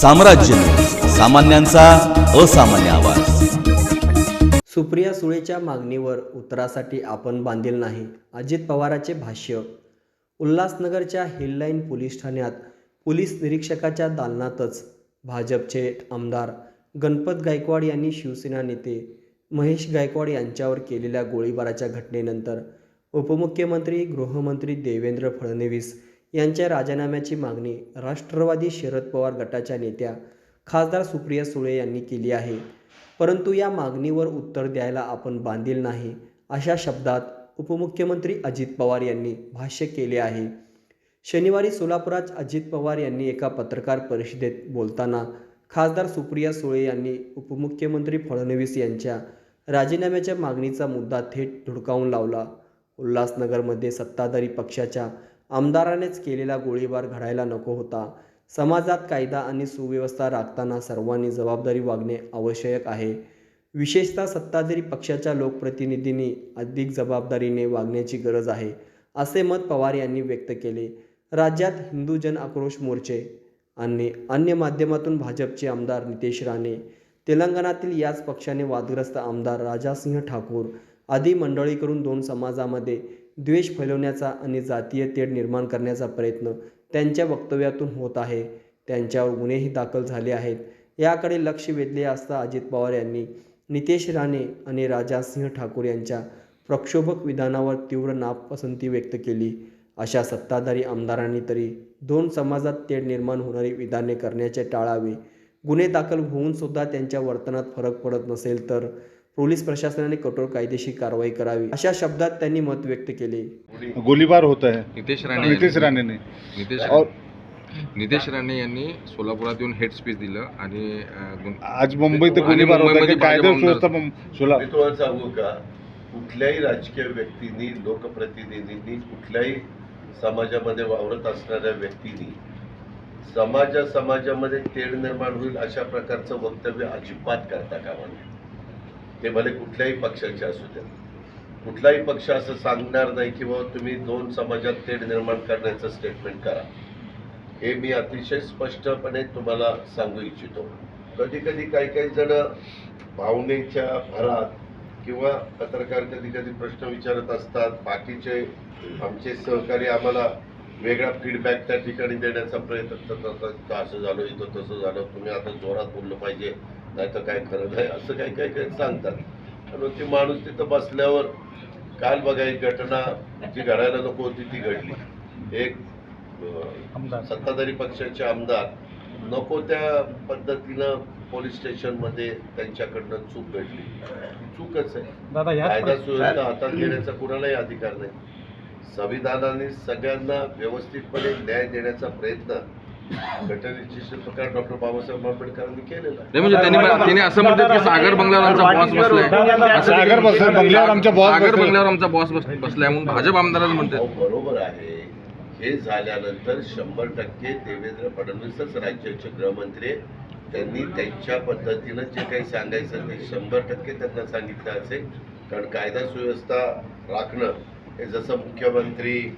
साम्राज्य. सामान्यांचा असामान्य आवाज. सुप्रिया सुळेच्या मागणीवर उत्तरासाठी आपण बांधील नाही अजित पवाराचे भाष्य. उल्हासनगरच्या हिललाईन पोलीस ठाण्यात पोलीस निरीक्षकाच्या दालनातच भाजपचे आमदार गणपत गायकवाड यांनी शिवसेना नेते महेश गायकवाड यांच्यावर केलेल्या गोळीबाराच्या घटनेनंतर उपमुख्यमंत्री गृहमंत्री देवेंद्र फडणवीस यांच्या राजीनाम्याची मागणी राष्ट्रवादी शरद पवार गटाच्या नेत्या खासदार सुप्रिया सुळे यांनी केली आहे. परंतु या मागणीवर उत्तर द्यायला आपण बांधील नाही अशा शब्दात उपमुख्यमंत्री अजित पवार यांनी भाष्य केले आहे. शनिवारी सोलापुरात अजित पवार यांनी एका पत्रकार परिषदेत बोलताना खासदार सुप्रिया सुळे यांनी उपमुख्यमंत्री फडणवीस यांच्या राजीनाम्याच्या मागणीचा मुद्दा थेट धुडकावून लावला. उल्हासनगरमध्ये सत्ताधारी पक्षाच्या आमदारानेच केलेला गोळीबार घडायला नको होता. समाजात कायदा आणि सुव्यवस्था राखताना सर्वांनी जबाबदारी वागणे आवश्यक आहे. विशेषतः सत्ताधारी पक्षाच्या लोकप्रतिनिधींनी अधिक जबाबदारीने वागण्याची गरज आहे असे मत पवार यांनी व्यक्त केले. राज्यात हिंदू जन आक्रोश मोर्चे आणि अन्य माध्यमातून भाजपचे आमदार नितेश राणे तेलंगणातील याच पक्षाने वादग्रस्त आमदार राजासिंह ठाकूर आदी मंडळीकडून दोन समाजामध्ये द्वेष फैलवण्याचा आणि जातीय तेढ निर्माण करण्याचा प्रयत्न त्यांच्या वक्तव्यातून होत आहे. त्यांच्यावर गुन्हेही दाखल झाले आहेत. याकडे लक्ष वेधले असता अजित पवार यांनी नितेश राणे आणि राजासिंह ठाकूर यांच्या प्रक्षोभक विधानावर तीव्र नापसंती व्यक्त केली. अशा सत्ताधारी आमदारांनी तरी दोन समाजात तेढ निर्माण होणारी विधाने करण्याचे टाळावे. गुन्हे दाखल होऊन सुद्धा त्यांच्या वर्तनात फरक पडत नसेल तर पोलीस प्रशासनाने कठोर कायदेशीर कारवाई करावी अशा शब्दात त्यांनी मत व्यक्त केले. गोलीबार होता है नितेश राणे नितेश यांनी- राणे ने नितेश नितेश राणे यांनी सोलापुरात येऊन हेड स्पीच दिलं आणि गुन- आज मुंबईत गोलीबार होता की कायदा सुव्यवस्था मुं- सोला मी तुम्हाला सांगू का? कुठल्याही राजकीय व्यक्तींनी लोकप्रतिनिधींनी कुठल्याही समाजामध्ये वावरत असणाऱ्या व्यक्तींनी समाजा समाजामध्ये तेढ निर्माण होईल अशा प्रकारचं वक्तव्य अजिबात करता कामा नये. ते भले कुठल्याही पक्षाचे असू द्या. कुठलाही पक्ष असं सांगणार नाही की बाबा तुम्ही दोन समाजात तेढ निर्माण करण्याचं स्टेटमेंट करा. हे मी अतिशय स्पष्टपणे तुम्हाला सांगू इच्छितो. कधी कधी काही काही जण भावनेच्या भरात किंवा पत्रकार कधी कधी प्रश्न विचारत असतात बाकीचे आमचे सहकारी आम्हाला वेगळा फीडबॅक त्या ठिकाणी देण्याचा प्रयत्न करत असतात का असं झालं इथं तसं झालं. तुम्ही आता जोरात बोललं पाहिजे नाही तर काय खरं नाही असं काही काही काही सांगतात. आणि ती माणूस तिथं बसल्यावर काल बघा एक घटना जी घडायला नको होती ती घडली. एक सत्ताधारी पक्षाचे आमदार नको त्या पद्धतीनं पोलीस स्टेशनमध्ये त्यांच्याकडनं चूक घडली. चूकच आहे. कायदा सुव्यवस्था हातात घेण्याचा कुणालाही अधिकार नाही. संविधानाने सगळ्यांना व्यवस्थितपणे न्याय देण्याचा प्रयत्न घटनेचे शिल्पकार डॉक्टर बाबासाहेब आंबेडकरांनी केलेला आहे. नाही म्हणजे त्यांनी त्यांनी असं म्हणतात की सागर बंगल्यावर आमचा बॉस बसलाय असं सागर बंगल्यावर आमचा boss सागर बसलाय. बंगल्यावर आमचा बॉस बस- बसलाय म्हणून भाजप आमदारच म्हणतात अहो, बरोबर आहे हे झाल्यानंतर शंभर टक्के देवेंद्र फडणवीसच राज्याचे गृहमंत्री. त्यांनी त्यांच्या पद्धतीनं जे काही सांगायचं ते शंभर टक्के त्यांना सांगितलं असेल कारण कायदा सुव्यवस्था राखणं हे जसं मुख्यमंत्री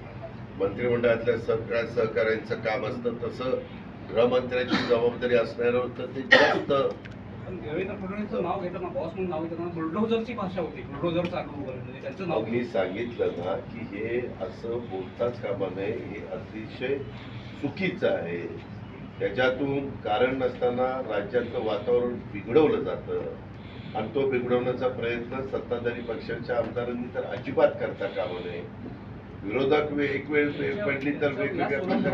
मंत्रिमंडळातल्या सगळ्या सहकाऱ्यांचं काम असतं तसं गृहमंत्र्यांची जबाबदारी असणारं तर ते जास्त. होती म्हणजे त्यांचं नाव अहो, मी सांगितलं ना की हे असं बोलताच कामा नये हे अतिशय चुकीचं आहे. त्याच्यातून कारण नसताना राज्यातलं वातावरण बिघडवलं जातं. आणि तो बिघडवण्याचा प्रयत्न सत्ताधारी पक्षाच्या आमदारांनी तर अजिबात करता कामा नये. विरोधक वे- एक वेळ पडली तर या वेगवेगळ्या म्हणजे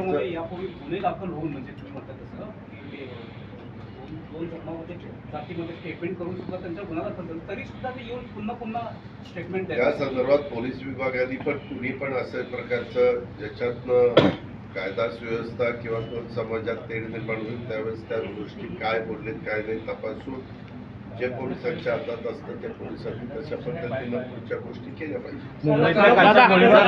त्या संदर्भात पोलीस विभागाने पण कुणी पण असं प्रकारचं ज्याच्यातनं कायदा सुव्यवस्था किंवा समाजात तेढ निर्माण होईल त्यावेळेस त्या गोष्टी काय बोललेत काय नाही तपासून जे पोलिसांच्या हातात असतं त्या पोलिसांनी तशा पद्धतीनं पुढच्या गोष्टी केल्या पाहिजे